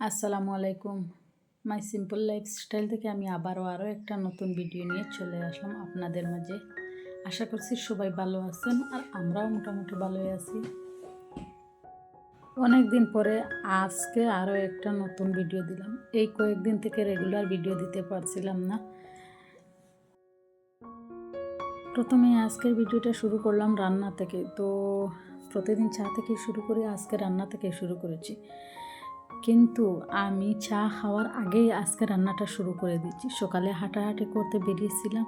আসসালামু আলাইকুম। মাই simple lifestyle থেকে আমি আবারও আরও একটা নতুন ভিডিও নিয়ে চলে আসলাম আপনাদের মাঝে। আশা করছি সবাই ভালো আছেন আর আমরাও মোটামুটি ভালোই আছি। অনেক দিন পরে আজকে আরও একটা নতুন ভিডিও দিলাম। এই কয়েকদিন থেকে রেগুলার ভিডিও দিতে পারছিলাম না। প্রথমে আজকের ভিডিওটা শুরু করলাম রান্না থেকে। তো প্রতিদিন চা থেকে শুরু করে আজকে রান্না থেকে শুরু করেছি। কিন্তু আমি চা খাওয়ার আগেই আজকে রান্নাটা শুরু করে দিচ্ছি। সকালে হাঁটাহাঁটি করতে বেরিয়েছিলাম,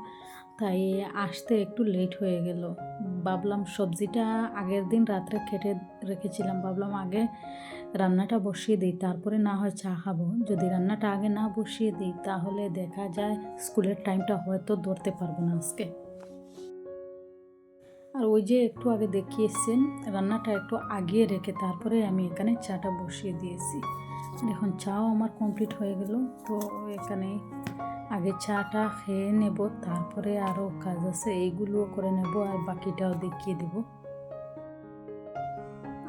তাই আসতে একটু লেট হয়ে গেল। ভাবলাম সবজিটা আগের দিন রাত্রে কেটে রেখেছিলাম, ভাবলাম আগে রান্নাটা বসিয়ে দিই, তারপরে না হয় চা খাব। যদি রান্নাটা আগে না বসিয়ে দিই, তাহলে দেখা যায় স্কুলের টাইমটা হয়তো ধরতে পারব না আজকে। আর ওই যে একটু আগে দেখিয়েছেন, রান্নাটা একটু আগিয়ে রেখে তারপরে আমি এখানে চাটা বসিয়ে দিয়েছি। এখন চাও আমার কমপ্লিট হয়ে গেল, তো এখানে আগে চাটা খেয়ে নেব, তারপরে আরও কাজ আছে, এইগুলোও করে নেব আর বাকিটাও দেখিয়ে দেব।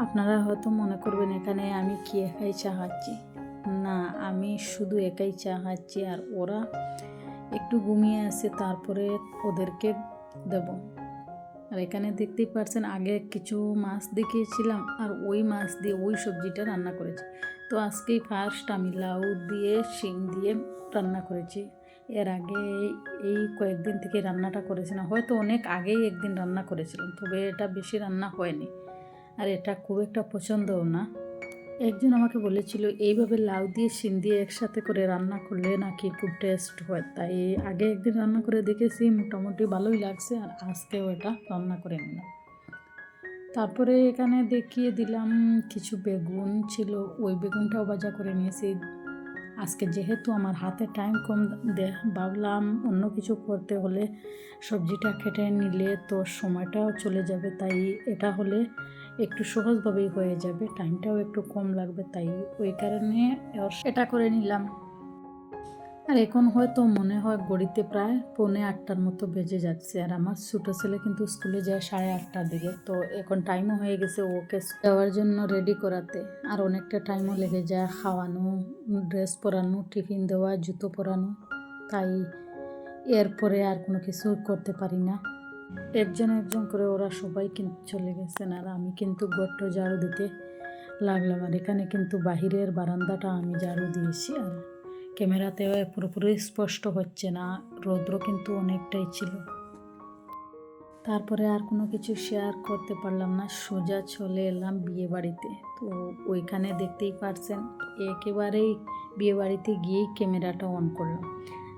আপনারা হয়তো মনে করবেন এখানে আমি কি একাই চা খাচ্ছি? না, আমি শুধু একাই চা খাচ্ছি আর ওরা একটু ঘুমিয়ে আছে, তারপরে ওদেরকে দেবো। আর এখানে দেখতেই পারছেন আগে কিছু মাছ দেখিয়েছিলাম আর ওই মাছ দিয়ে ওই সবজিটা রান্না করেছি। তো আজকেই ফার্স্ট আমি লাউ দিয়ে শিম দিয়ে রান্না করেছি। এর আগে এই কয়েকদিন থেকে রান্নাটা করেছিলাম। হয়তো অনেক আগেই একদিন রান্না করেছিলাম, তবে এটা বেশি রান্না হয়নি। আর এটা খুব একটা পছন্দও না। একজন আমাকে বলেছিল, এইভাবে লাউ দিয়ে শিম দিয়ে একসাথে করে রান্না করলে নাকি খুব টেস্ট হয়। তাই আগে একদিন রান্না করে দেখেছি, মোটামুটি ভালোই লাগছে আর আজকেও এটা রান্না করে নিলাম। তারপরে এখানে দেখিয়ে দিলাম কিছু বেগুন ছিল, ওই বেগুনটাও বাজা করে নিয়েছি। আজকে যেহেতু আমার হাতে টাইম কম, দে, ভাবলাম অন্য কিছু করতে হলে সবজিটা কেটে নিলে তো সময়টাও চলে যাবে, তাই এটা হলে একটু সহজভাবেই হয়ে যাবে। টাইমটাও একটু কম লাগবে, তাই ওই কারণে এটা করে নিলাম। আর এখন হয়তো মনে হয় গড়িতে প্রায় পৌনে আটটার মতো বেজে যাচ্ছে। আর আমার ছোটো ছেলে কিন্তু স্কুলে যায় সাড়ে আটটার দিকে, তো এখন টাইমও হয়ে গেছে ওকে যাওয়ার জন্য রেডি করাতে। আর অনেকটা টাইমও লেগে যায় খাওয়ানো ড্রেস পরানো টিফিন দেওয়া, জুতো পরানো। তাই এরপরে আর কোনো কিছু করতে পারি না। একজন একজন করে ওরা সবাই কিন্তু চলে গেছেন, আর আমি কিন্তু গট্ট ঝাড়ু দিতে লাগলাম। আর এখানে কিন্তু বাহিরের বারান্দাটা আমি ঝাড়ু দিয়েছি, আর ক্যামেরাতে পুরোপুরি স্পষ্ট হচ্ছে না রৌদ্র কিন্তু অনেকটাই ছিল। তারপরে আর কোনো কিছু শেয়ার করতে পারলাম না, সোজা চলে এলাম বিয়ে বাড়িতে তো ওইখানে দেখতেই পারছেন, একেবারেই বিয়ে বাড়িতে গিয়েই ক্যামেরাটা অন করলাম।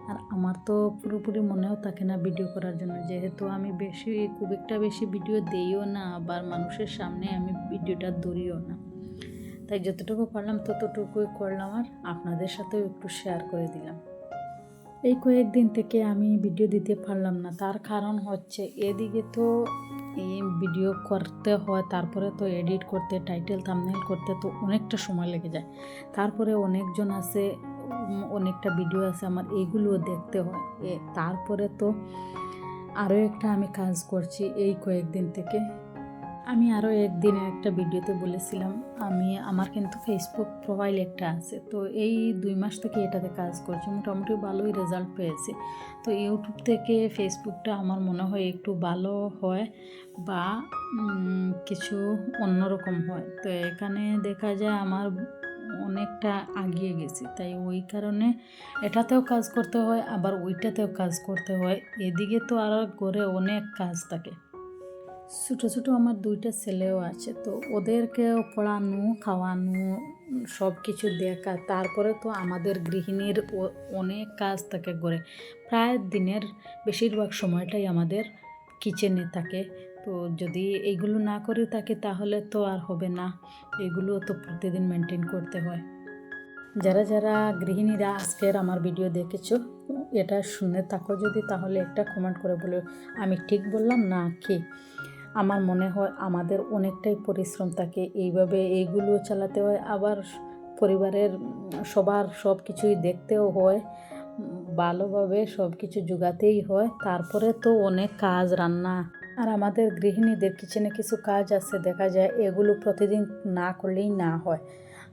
আর আমার তো পুরোপুরি মনেও থাকে না ভিডিও করার জন্য। যেহেতু আমি বেশি, খুব একটা বেশি ভিডিও দিইও না, আবার মানুষের সামনে আমি ভিডিওটা ধরিও না। তাই যতটুকু পারলাম ততটুকুই করলাম আর আপনাদের সাথেও একটু শেয়ার করে দিলাম। এই কয়েকদিন থেকে আমি ভিডিও দিতে পারলাম না। তার কারণ হচ্ছে এদিকে তো এই ভিডিও করতে হয়, তারপরে তো এডিট করতে টাইটেল থামনেল করতে তো অনেকটা সময় লেগে যায়। তারপরে অনেকজন আছে অনেকটা ভিডিও আছে, আমার এইগুলোও দেখতে হয়। তারপরে তো আরও একটা আমি কাজ করছি এই কয়েকদিন থেকে। আমি আরও একদিন একটা ভিডিওতে বলেছিলাম, আমি, আমার কিন্তু ফেসবুক প্রোফাইল একটা আছে, তো এই দুই মাস থেকে এটাতে কাজ করছি, মোটামুটি ভালোই রেজাল্ট পেয়েছি। তো ইউটিউব থেকে ফেসবুকটা আমার মনে হয় একটু ভালো হয় বা কিছু অন্যরকম হয়। তো এখানে দেখা যায় আমার অনেকটা আগিয়ে গেছি। তাই ওই কারণে এটাতেও কাজ করতে হয়, আবার ওইটাতেও কাজ করতে হয়। এদিকে তো আর করে অনেক কাজ থাকে। ছোটো ছোটো আমার দুইটা ছেলেও আছে, তো ওদেরকেও পড়ানো, খাওয়ানো, সব কিছু দেখা, তারপরে তো আমাদের গৃহিণীর অনেক কাজ থাকে করে প্রায় দিনের বেশিরভাগ সময়টাই আমাদের কিচেনে থাকে। তো যদি এইগুলো না করে থাকে তাহলে তো আর হবে না। এগুলো তো প্রতিদিন মেনটেন করতে হয়। যারা যারা গৃহিণীরা আজকের আমার ভিডিও দেখেছ, এটা শুনে থাকো যদি, তাহলে একটা কমেন্ট করে বলো, আমি ঠিক বললাম না কি? আমার মনে হয় আমাদের অনেকটাই পরিশ্রম থাকে, এইভাবে এইগুলো চালাতে হয়, আবার পরিবারের সবার সব কিছুই দেখতেও হয়, ভালোভাবে সব কিছু জোগাতেই হয়, তারপরে তো অনেক কাজ, রান্না আর আমাদের গৃহিণীদের কিচেনে কিছু কাজ আছে, দেখা যায় এগুলো প্রতিদিন না করলেই না হয়।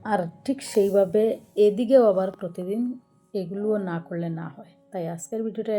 আর ঠিক সেইভাবে এদিকেও আবার প্রতিদিন এগুলোও না করলে না হয়। তাই আজকের ভিডিওটা